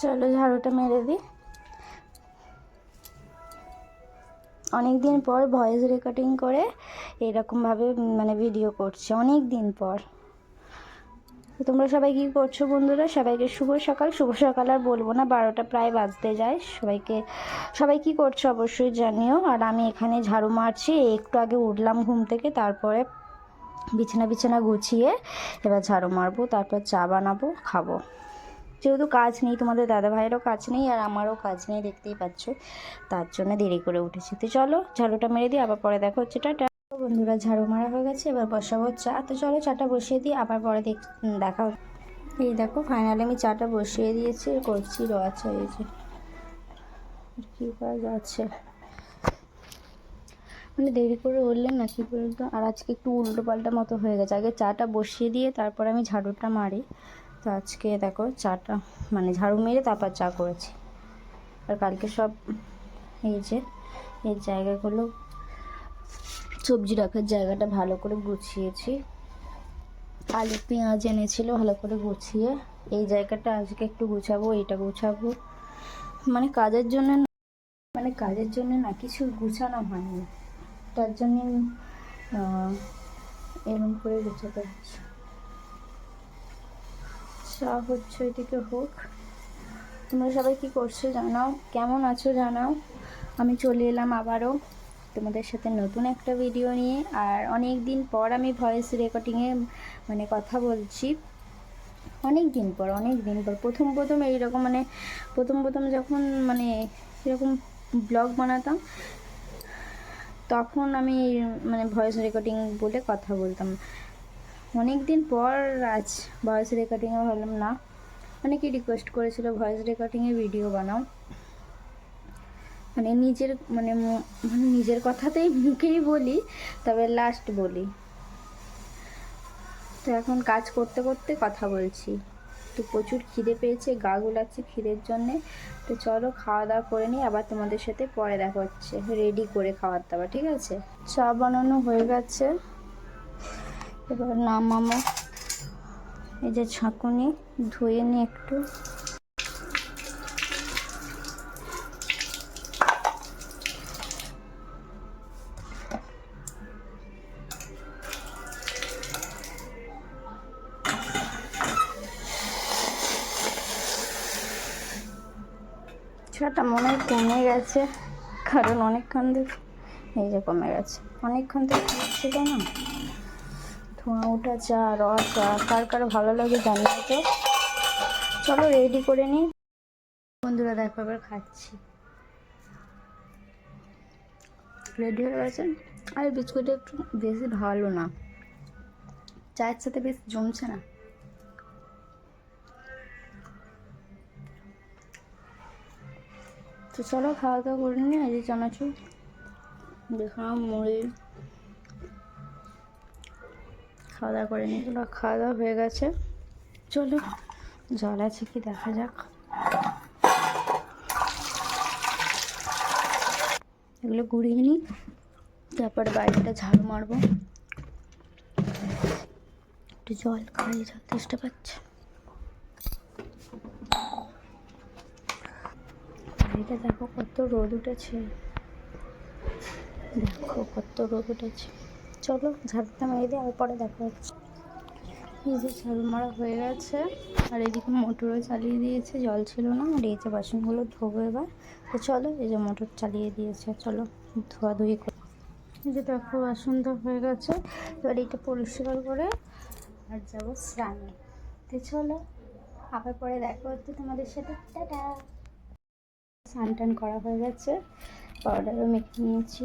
চলো ঝাড়ুটা মেরে দিই। অনেক দিন পর ভয়েস রেকর্ডিং করে এরকমভাবে মানে ভিডিও করছি অনেক দিন পর তোমরা সবাই কী করছ বন্ধুরা? সবাইকে শুভ সকাল। শুভ সকাল আর বলব না, বারোটা প্রায় বাজতে যায়। সবাইকে, সবাই কী করছ অবশ্যই জানিও। আর আমি এখানে ঝাড়ু মারছি, একটু আগে উঠলাম ঘুম থেকে, তারপরে বিছানা বিছানা গুছিয়ে এবার ঝাড়ু মারবো, তারপর চা বানাবো, খাব। যেহেতু কাজ নেই, তোমাদের দাদা ভাইয়েরও কাজ নেই আর আমারও কাজ নেই, দেখতেই পাচ্ছ। তার জন্য দেরি করে উঠেছি। তো চলো, ঝাড়ুটা মেরে দিই, আবার পরে দেখো হচ্ছে। টাটা। বন্ধুরা, ঝাড়ু মারা হয়ে গেছে, এবার বসাবো চা। তো চলো, চাটা বসিয়ে দিই, আবার পরে দেখ দেখা। এই দেখো ফাইনালি আমি চাটা বসিয়ে দিয়েছি করছি রোয়া চা এই যে। কী করা যাচ্ছে মানে দেরি করে উঠলেন না, কি বলতো? আর আজকে একটু উল্টো পাল্টা মতো হয়ে গেছে। আগে চাটা বসিয়ে দিয়ে তারপর আমি ঝাড়ুটা মারি। তো আজকে দেখো চাটা মানে ঝাড়ু মেরে তারপর চা করেছি। আর কালকে সব এই যে, এই জায়গাগুলো, সবজি রাখার জায়গাটা ভালো করে গুছিয়েছি। আলু, পেঁয়াজ এনেছিল ভালো করে গুছিয়ে। এই জায়গাটা আজকে একটু গুছাবো এটা গুছাবো। মানে কাজের জন্য মানে কাজের জন্য না, কিছু গুছানো হয়নি। তার জন্য এরকম করে গুছাতে হচ্ছে। চা হচ্ছে ওইদিকে হোক। তোমরা সবাই কি করছ জানাও। কেমন আছো জানাও। আমি চলে এলাম আবারও তোমাদের সাথে নতুন একটা ভিডিও নিয়ে। আর অনেক দিন পর আমি ভয়েস রেকর্ডিংয়ে মানে কথা বলছি। অনেক দিন পর অনেক দিন পর। প্রথম প্রথম এইরকম মানে প্রথম প্রথম যখন মানে এরকম ব্লগ বানাতাম, তখন আমি মানে ভয়েস রেকর্ডিং বলে কথা বলতাম। অনেক দিন পর আজ ভয়েস রেকর্ডিংয়ে ভাবলাম না। অনেকে রিকোয়েস্ট করেছিল ভয়েস রেকর্ডিংয়ে ভিডিও বানাও। মানে নিজের মানে মানে নিজের কথাতেই মুখেই বলি, তবে লাস্ট বলি। তো এখন কাজ করতে করতে কথা বলছি। তো প্রচুর খিদে পেয়েছে, গা গুলাচ্ছে খিদের জন্যে। তো চলো খাওয়া দাওয়া করে নিই, আবার তোমাদের সাথে পরে দেখা হচ্ছে। রেডি করে খাওয়ার দাওয়া, ঠিক আছে? চা বানানো হয়ে গেছে। এবার নামামো এই যে ছাঁকুনি ধুয়ে নিই একটু। ছাটা মনে হয় কমে গেছে, কারণ অনেকক্ষণ ধরে এই যে কমে গেছে। অনেকক্ষণ থেকে ছিল না? ধোঁয়া ওঠা চা র চা, কার কার ভালো লাগে জানিয়ে তো। চলো রেডি করে নিই। বন্ধুরা দেখো, এবার খাচ্ছি। রেডি হয়ে গেছে? আর বিস্কুটটা একটু বেশি ভালো না। চায়ের সাথে বেশ জমছে না। তো চলো খাওয়া দাওয়া করে নিই যে চানাচুর। দেখলাম মুড়ি খাওয়া দাওয়া করে নিই চলো খাওয়া দাওয়া হয়ে গেছে। চলো, জল আছে কি দেখা যাক। এগুলো গুড়িয়ে নিই তারপরে বাড়িটা ঝাড়ু মারবো। একটু জল খাইয়ে জল তেষ্টা পাচ্ছে? বাইরে দেখো কত রোদ উঠেছে। দেখো কত রোদ উঠেছে। চলো ঝাড়ুটা মেরে দিয়ে আবার পরে দেখা হচ্ছে। এই যে ঝাড়ু মারা হয়ে গেছে, আর এদিকে মোটরও চালিয়ে দিয়েছে, জল ছিল না, আর এই যে বাসনগুলো ধোবো এবার। তো চলো, এই যে মোটর চালিয়ে দিয়েছে, চলো ধোয়াধুয়ি করে। এই যে দেখো, বাসন তো হয়ে গেছে, এবার এটা পরিষ্কার করে আর যাব স্নানে। তো চলো, আবার পরে দেখা হচ্ছে তোমাদের সাথে। টাটা! স্নান টান করা হয়ে গেছে, পাউডারও মেখে নিয়েছি।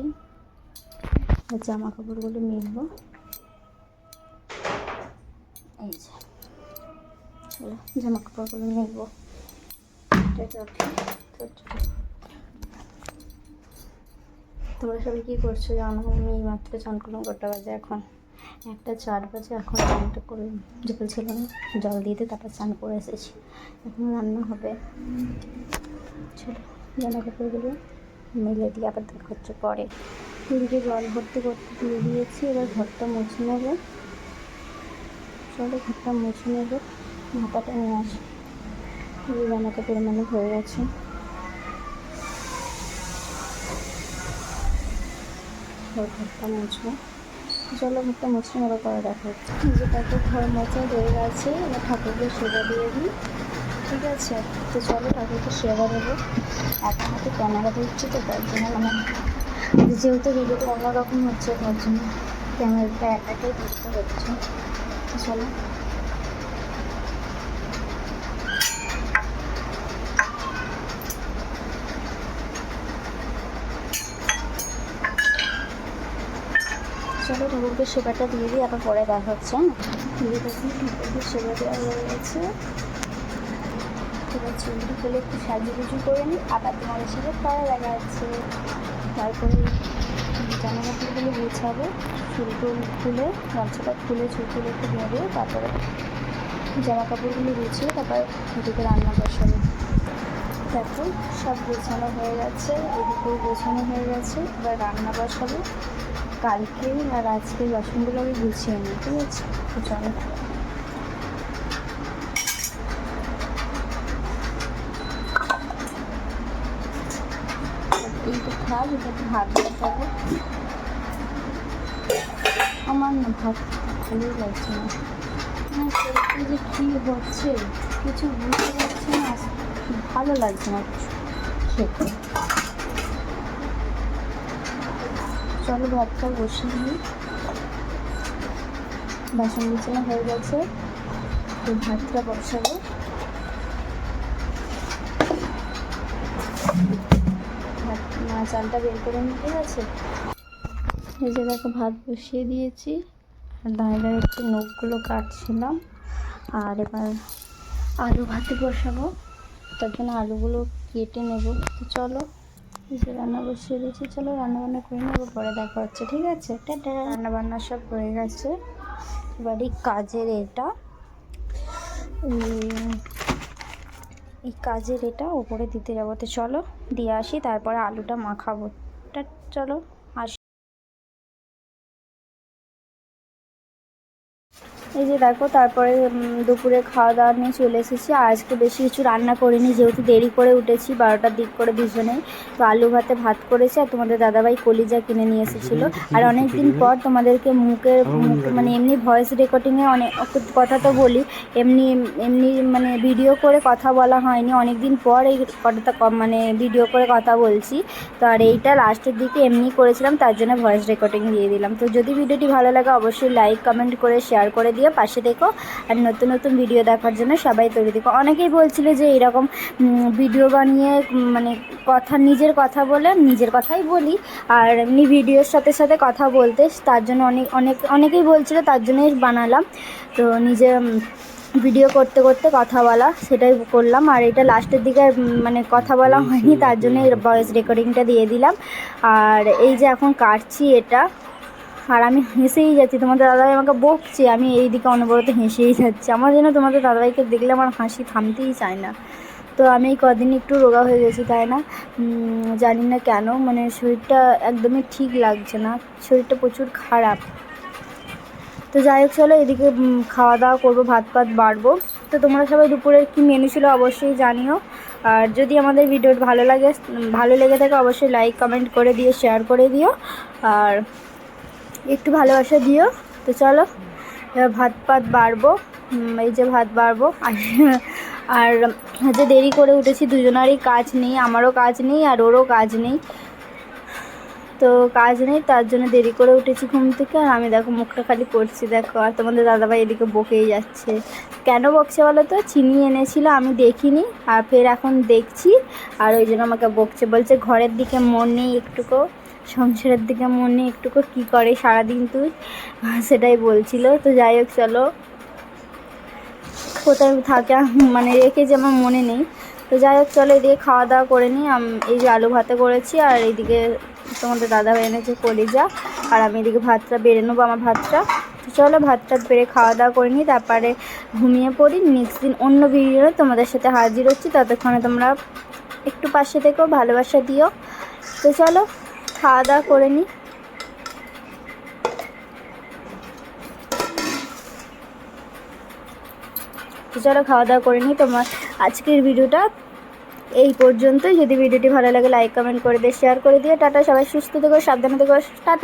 জামা কাপড়গুলো মিলবো এই যে জামা কাপড়গুলো মিলবো। তোমরা সবাই কী করছ জানো? আমি মাত্র চান করলাম কটা বাজে এখন। একটা চার বাজে, এখন চানটা করে জল ছিল না জল দিতে তারপর চান করে এসেছি। এখন রান্না হবে। চলো জামা কাপড়গুলো মেলে দিয়ে আবার দেখা হচ্ছে পরে। এদিকে জল ভর্তি করতে দিয়ে দিয়েছি, এবার ঘরটা মুছে নেব। চলো ঘরটা মুছে নেব মাথাটা নিয়ে আসি। জামা কাপড় মানে হয়ে গেছে। ঘরটা মুছবো। চলো ঘরটা মুছলে আবার করে দেখা হচ্ছে। যেটাকে ঘর মোছা হয়ে গেছে, এবার ঠাকুরকে সেবা দিয়ে দিই। ঠিক আছে? তো চলো ঠাকুরকে সেবা দেবো। একা হাতে ক্যামেরা ধরছি তো, তার জন্য মানে যেহেতু ভিডিওটা অন্যরকম হচ্ছে তার জন্য ক্যামেরাটা একাটাই ধরতে হচ্ছে। চলো। চলো ঠাকুরকে সেবাটা দিয়ে দিই, আবার পরে দেখা হচ্ছে দিয়ে দেখি ঠাকুরকে সেবা দেওয়া হয়ে গেছে। এবার চুলটা খুলে একটু সাজুগুজু করে নিই, আবার তোমাদের সাথে পরে দেখা যাচ্ছে তারপরে জামা কাপড়গুলো গুছাবো, চুল টুল খুলে, গামছাটা খুলে, চুল টুল একটু বেঁধে তারপরে জামা কাপড়গুলো গুছিয়ে তারপর এদিকে রান্না বসাবো। দেখো, সব গোছানো হয়ে গেছে এদিকেও গোছানো হয়ে গেছে, এবার রান্না বসাবো। কালকে আর আজকে বাসনগুলো আমি গুছিয়ে নিই, ঠিক আছে? এইটা খাব এটাতে ভাত বসাবো আমার না ভাত ভালোই লাগছে না। শরীরটা যে কী হচ্ছে, কিছু বুঝতে পারছি না ভালো লাগছে না খেতে। চলো ভাতটা বসিয়ে নিই বাসন বিছানা হয়ে গেছে, তো ভাতটা বসাবো। চালটা বের করে ঠিক আছে। এই যে দেখো, ভাত বসিয়ে দিয়েছি। আর দাঁড়িয়ে দাঁড়িয়ে একটু নখগুলো কাটছিলাম। আর এবার আলু ভাতে বসাবো। তার জন্য আলুগুলো কেটে নেব। তো চলো, এই যে রান্না বসিয়ে দিয়েছি। চলো রান্না বান্না করে নেব, পরে দেখা হচ্ছে, ঠিক আছে? টাটা। রান্না বান্না সব হয়ে গেছে। এবারই কাজের এটা। এই- কাজের এটা ওপরে দিতে যাব। তো চলো, দিয়ে আসি, তারপরে আলুটা মাখাবো। টা, চলো। এই যে দেখো তারপরে দুপুরে খাওয়া দাওয়া নিয়ে চলে এসেছি। আর আজকে বেশি কিছু রান্না করিনি যেহেতু দেরি করে উঠেছি বারোটার দিক করে দুজনেই তো আলু ভাতে ভাত করেছি আর তোমাদের দাদাভাই কলিজা কিনে নিয়ে এসেছিল। আর অনেক দিন পর তোমাদেরকে মুখের মুখ মানে এমনি ভয়েস রেকর্ডিংয়ে অনেক কথা তো বলি। এমনি এমনি মানে ভিডিও করে কথা বলা হয়নি। অনেক দিন পর এই কথাটা মানে ভিডিও করে কথা বলছি। তো আর এইটা লাস্টের দিকে এমনি করেছিলাম তার জন্য ভয়েস রেকর্ডিং দিয়ে দিলাম। তো যদি ভিডিওটি ভালো লাগে অবশ্যই লাইক কমেন্ট করে শেয়ার করে দিও। পাশে দেখো। আর নতুন নতুন ভিডিও দেখার জন্য সবাই তৈরি দেখো। অনেকেই বলছিল যে এরকম ভিডিও বানিয়ে মানে কথা নিজের কথা বলে নিজের কথাই বলি। আর এমনি ভিডিওর সাথে সাথে কথা বলতে তার জন্য অনেক অনেক অনেকেই বলছিল তার জন্যই বানালাম। তো নিজে ভিডিও করতে করতে কথা বলা সেটাই করলাম। আর এটা লাস্টের দিকে মানে কথা বলা হয়নি তার জন্য ভয়েস রেকর্ডিংটা দিয়ে দিলাম। আর এই যে এখন কাটছি এটা আর আমি হেসেই যাচ্ছি, তোমাদের দাদাভাই আমাকে বকছে, আমি এই দিকে অনবরত হেসেই যাচ্ছি। আমার যেন তোমাদের দাদাভাইকে দেখলে আমার হাসি থামতেই চায় না। তো আমি এই কদিন একটু রোগা হয়ে গেছি, তাই না? জানি না কেন মানে শরীরটা একদমই ঠিক লাগছে না, শরীরটা প্রচুর খারাপ। তো যাই হোক, চলো এদিকে খাওয়া দাওয়া করব ভাত ভাত বাড়বো। তো তোমরা সবাই দুপুরের কী মেনু ছিল অবশ্যই জানিও। আর যদি আমাদের ভিডিও ভালো লাগে, ভালো লেগে থাকে, অবশ্যই লাইক কমেন্ট করে দিও শেয়ার করে দিও। আর একটু ভালোবাসা দিও। তো চলো ভাত পাত বাড়বো। এই যে ভাত বাড়বো। আর আর যে দেরি করে উঠেছি, দুজনারই কাজ নেই, আমারও কাজ নেই, আর ওরও কাজ নেই। তো কাজ নেই, তার জন্য দেরি করে উঠেছি ঘুম থেকে। আর আমি দেখো মুখটা খালি করছি, দেখো। আর তোমাদের দাদাভাই এদিকে বকেই যাচ্ছে। কেন বকছে বলো তো? চিনি এনেছিল, আমি দেখিনি। আর ফের এখন দেখছি। আর ওই জন্য আমাকে বকছে। বলছে ঘরের দিকে মন নেই একটুকু। সংসারের দিকে মনে একটুকু কী করে সারাদিন তুই? সেটাই বলছিল। তো যাই হোক, চলো। কোথায় থাকে? মানে মানে যে আমার মনে নেই। তো যাই হোক, চলো এদিকে খাওয়া দাওয়া করে নিই। আম- এই যে আলু ভাতে করেছি আর এইদিকে তোমাদের দাদা ভাই এনেছে কলিজা। আর আমি এদিকে ভাতটা বেড়ে নেব আমার ভাতটা। তো চলো, ভাতটা বেড়ে খাওয়া দাওয়া করে নিই। তারপরে ঘুমিয়ে পড়ি। নেক্সট দিন অন্য ভিডিও তোমাদের সাথে হাজির হচ্ছি। ততক্ষণে তোমরা একটু পাশে থেকেও ভালোবাসা দিও। তো চলো। খাওয়া দাওয়া করে তো চলো খাওয়া দাওয়া করে নি। তোমার আজকের ভিডিওটা এই পর্যন্তই। যদি ভিডিওটি ভালো লাগে লাইক কমেন্ট করে দিয়ে শেয়ার করে দিয়ে। টাটা, সবাই সুস্থ থেকো, সাবধানে থেকো। টাটা।